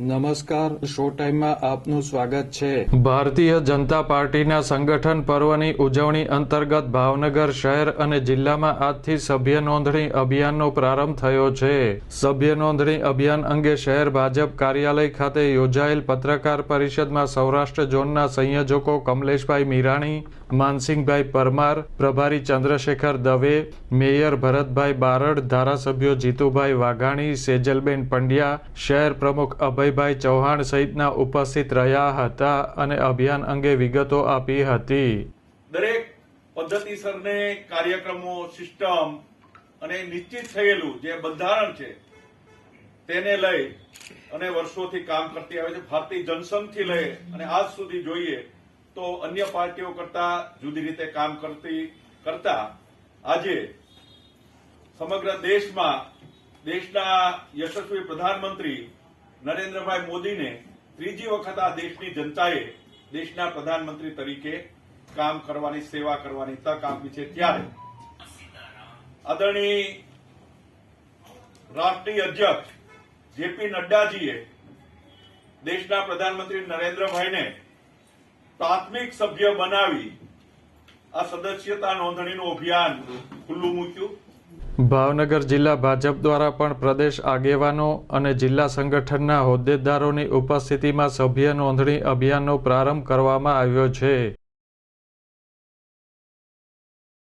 નમસ્કાર શો ટાઈમમાં આપનું સ્વાગત છે. ભારતીય જનતા પાર્ટીના સંગઠન પર્વની ઉજવણી અંતર્ગત ભાવનગર શહેર અને જિલ્લામાં આજથી સભ્ય નોંધણી અભિયાનનો પ્રારંભ થયો છે. સભ્ય નોંધણી અભિયાન અંગે શહેર ભાજપ કાર્યાલય ખાતે યોજાયેલ પત્રકાર પરિષદમાં સૌરાષ્ટ્ર ઝોનના સંયોજકો કમલેશભાઈ મીરાણી, માનસિંહભાઈ પરમાર, પ્રભારી ચંદ્રશેખર દવે, મેયર ભરતભાઈ બારડ, ધારાસભ્યો જીતુભાઈ વાઘાણી, સેજલબેન પંડ્યા, શહેર પ્રમુખ અભયભાઈ ચૌહાણ સહિતના ઉપસ્થિત રહ્યા હતા અને અભિયાન અંગે વિગતો આપી હતી. દરેક પદ્ધતિસરને કાર્યક્રમો, સિસ્ટમ અને નિશ્ચિત થયેલું જે બંધારણ છે, તેને લઈ અને વર્ષોથી કામ કરતી આવે છે. ભારતીય જનસંઘથી લઈ અને આજ સુધી જોઈએ તો અન્ય પાર્ટીઓ કરતા જુદી રીતે કામ કરતી, કરતા આજે સમગ્ર દેશમાં દેશના યશસ્વી પ્રધાનમંત્રી નરેન્દ્રભાઈ મોદીને ત્રીજી વખત આ દેશની જનતાએ દેશના પ્રધાનમંત્રી તરીકે કામ કરવાની, સેવા કરવાની તક આપી છે ત્યારે આદરણીય રાષ્ટ્રીય અધ્યક્ષ જેપી નડ્ડાજીએ દેશના પ્રધાનમંત્રી નરેન્દ્રભાઈને પ્રાથમિક સભ્ય બનાવી આ સદસ્યતા નોંધણીનું અભિયાન ખુલ્લું મૂક્યું. ભાવનગર જિલ્લા ભાજપ દ્વારા પણ પ્રદેશ આગેવાનો અને જિલ્લા સંગઠનના હોદ્દેદારોની ઉપસ્થિતિમાં સભ્ય નોંધણી અભિયાનનો પ્રારંભ કરવામાં આવ્યો છે.